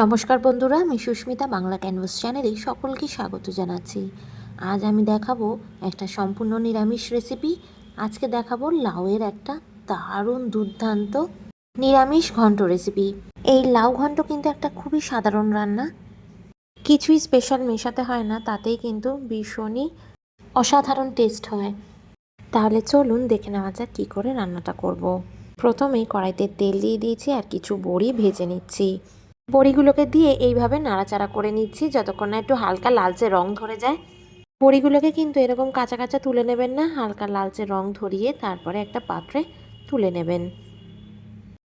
নমস্কার বন্ধুরা, আমি সুস্মিতা বাংলা ক্যানভাস চ্যানেলে সকলকে স্বাগত জানাচ্ছি। আজ আমি দেখাবো একটা সম্পূর্ণ নিরামিষ রেসিপি আজকে দেখাবো লাউয়ের একটা দারুণ দুর্দান্ত নিরামিষ ঘন্ট রেসিপি এই লাউ ঘন্ট কিন্তু একটা খুবই সাধারণ রান্না। কিছুই স্পেশাল মেশাতে হয় না, তাতেই কিন্তু ভীষণই অসাধারণ টেস্ট হয়। তাহলে চলুন দেখে নেওয়া যাক কী করে রান্নাটা করব। প্রথমে কড়াইতে তেল দিয়ে দিয়েছি আর কিছু বড়ি ভেজে নিচ্ছি। বড়িগুলোকে দিয়ে এইভাবে নাড়াচাড়া করে নিচ্ছি যতক্ষণ না একটু হালকা লালচে রং ধরে যায়। বড়িগুলোকে কিন্তু এরকম কাঁচা কাঁচা তুলে নেবেন না, হালকা লালচে রং ধরিয়ে তারপরে একটা পাত্রে তুলে নেবেন।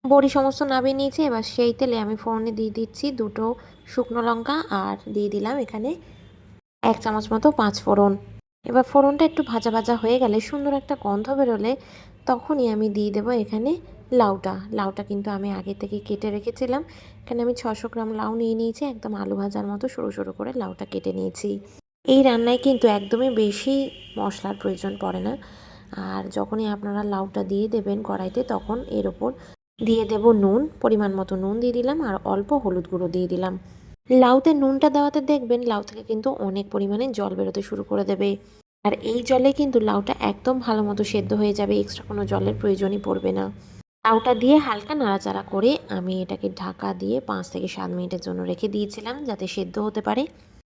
বড়ি সমস্ত নামিয়ে নিয়েছি, এবার সেই তেলে আমি ফোড়নে দিয়ে দিচ্ছি দুটো শুকনো লঙ্কা আর দিয়ে দিলাম এখানে এক চামচ মতো পাঁচ ফোড়ন। এবার ফোড়নটা একটু ভাজা ভাজা হয়ে গেলে সুন্দর একটা গন্ধ বেরোলে তখনই আমি দিয়ে দেবো এখানে লাউটা লাউটা কিন্তু আমি আগে থেকে কেটে রেখেছিলাম। এখানে আমি ছশো গ্রাম লাউ নিয়ে নিয়েছি, একদম আলু ভাজার মতো সরু সরু করে লাউটা কেটে নিয়েছি। এই রান্নায় কিন্তু একদমই বেশি মশলার প্রয়োজন পড়ে না। আর যখনই আপনারা লাউটা দিয়ে দেবেন কড়াইতে, তখন এর ওপর দিয়ে দেব নুন, পরিমাণ মতো নুন দিয়ে দিলাম, আর অল্প হলুদ গুঁড়ো দিয়ে দিলাম। লাউতে নুনটা দেওয়াতে দেখবেন, লাউ থেকে কিন্তু অনেক পরিমাণে জল বেরোতে শুরু করে দেবে। আর এই জলে কিন্তু লাউটা একদম ভালো মতো সেদ্ধ হয়ে যাবে, এক্সট্রা কোনো জলের প্রয়োজনই পড়বে না। লাউটা দিয়ে হালকা নাড়াচাড়া করে আমি এটাকে ঢাকা দিয়ে পাঁচ থেকে সাত মিনিটের জন্য রেখে দিয়েছিলাম যাতে সেদ্ধ হতে পারে।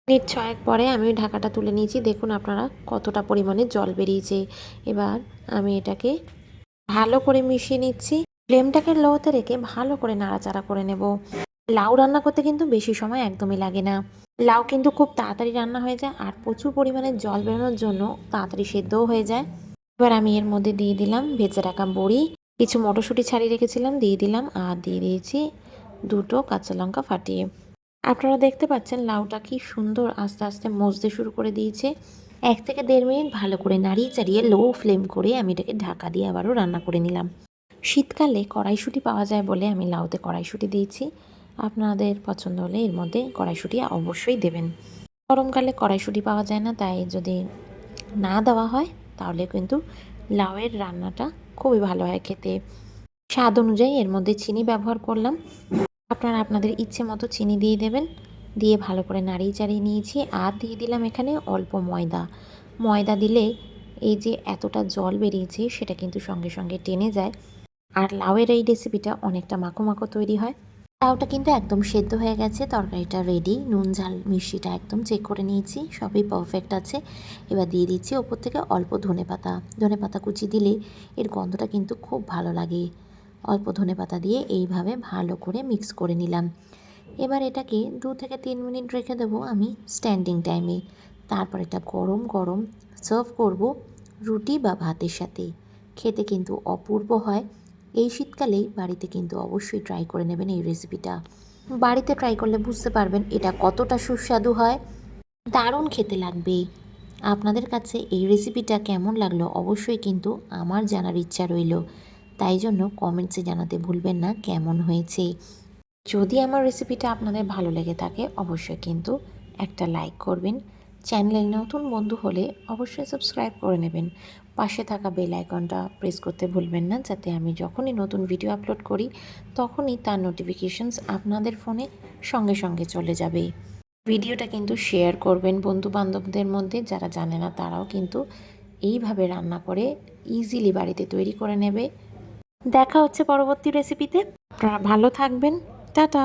মিনিট ছয়েক পরে আমি ঢাকাটা তুলে নিয়েছি। দেখুন আপনারা কতটা পরিমাণে জল বেরিয়েছে। এবার আমি এটাকে ভালো করে মিশিয়ে নিচ্ছি। ফ্লেমটাকে লোতে রেখে ভালো করে নাড়াচাড়া করে নেব। লাউ রান্না করতে কিন্তু বেশি সময় একদমই লাগে না। লাউ কিন্তু খুব তাড়াতাড়ি রান্না হয়ে যায় আর প্রচুর পরিমাণে জল বেরোনোর জন্য তাড়াতাড়ি সেদ্ধও হয়ে যায়। এবার আমি এর মধ্যে দিয়ে দিলাম ভেজে রাখা বড়ি। কিছু মটরশুঁটি ছাড়িয়ে রেখেছিলাম, দিয়ে দিলাম আর দিয়ে দিয়েছি দুটো কাঁচা লঙ্কা ফাটিয়ে। আপনারা দেখতে পাচ্ছেন লাউটা কি সুন্দর আস্তে আস্তে মজতে শুরু করে দিয়েছে। এক থেকে দেড় মিনিট ভালো করে নাড়িয়ে চাড়িয়ে লো ফ্লেম করে আমি এটাকে ঢাকা দিয়ে আবারও রান্না করে নিলাম। শীতকালে কড়াইশুঁটি পাওয়া যায় বলে আমি লাউতে কড়াইশুঁটি দিয়েছি। আপনাদের পছন্দ হলে এর মধ্যে কড়াইশুঁটি অবশ্যই দেবেন। গরমকালে কড়াইশুঁটি পাওয়া যায় না, তাই যদি না দেওয়া হয় তাহলে কিন্তু লাউয়ের রান্নাটা খুবই ভালো হয় খেতে। স্বাদ অনুযায়ী এর মধ্যে চিনি ব্যবহার করলাম। আপনারা আপনাদের ইচ্ছে মতো চিনি দিয়ে দেবেন। দিয়ে ভালো করে নাড়িয়ে চাড়িয়ে নিয়েছি আর দিয়ে দিলাম এখানে অল্প ময়দা। ময়দা দিলে এই যে এতটা জল বেরিয়েছে সেটা কিন্তু সঙ্গে সঙ্গে টেনে যায়। আর লাউয়ের এই রেসিপিটা অনেকটা মাখো মাখো তৈরি হয়। লাউটা কিন্তু একদম সেদ্ধ হয়ে গেছে, তরকারিটা রেডি নুন, ঝাল, মিষ্টিটা একদম চেক করে নিয়েছি, সবই পারফেক্ট আছে। এবার দিয়ে দিচ্ছি ওপর থেকে অল্প ধনে পাতা। ধনে পাতা কুচি দিলে এর গন্ধটা কিন্তু খুব ভালো লাগে। অল্প ধনে পাতা দিয়ে এইভাবে ভালো করে মিক্স করে নিলাম। এবার এটাকে দু থেকে তিন মিনিট রেখে দেবো আমি স্ট্যান্ডিং টাইমে তারপর এটা গরম গরম সার্ভ করব রুটি বা ভাতের সাথে। খেতে কিন্তু অপূর্ব হয়। এই শীতকালেই বাড়িতে কিন্তু অবশ্যই ট্রাই করে নেবেন এই রেসিপিটা বাড়িতে ট্রাই করলে বুঝতে পারবেন এটা কতটা সুস্বাদু হয়। দারুণ খেতে লাগবে। আপনাদের কাছে এই রেসিপিটা কেমন লাগল অবশ্যই কিন্তু আমার জানার ইচ্ছা রইল। তাই জন্য কমেন্টসে জানাতে ভুলবেন না কেমন হয়েছে। যদি আমার রেসিপিটা আপনাদের ভালো লেগে থাকে অবশ্যই কিন্তু একটা লাইক করবেন। চ্যানেলে নতুন বন্ধু হলে অবশ্যই সাবস্ক্রাইব করে নেবেন। পাশে থাকা বেল আইকনটা প্রেস করতে ভুলবেন না, যাতে আমি যখনই নতুন ভিডিও আপলোড করি, তখনই তার নোটিফিকেশনস আপনাদের ফোনে সঙ্গে সঙ্গে চলে যাবে। ভিডিওটা কিন্তু শেয়ার করবেন বন্ধু বান্ধবদের মধ্যে, যারা জানে না তারাও কিন্তু এইভাবে রান্না করে ইজিলি বাড়িতে তৈরি করে নেবে। দেখা হচ্ছে পরবর্তী রেসিপিতে আপনারা ভালো থাকবেন। টাটা!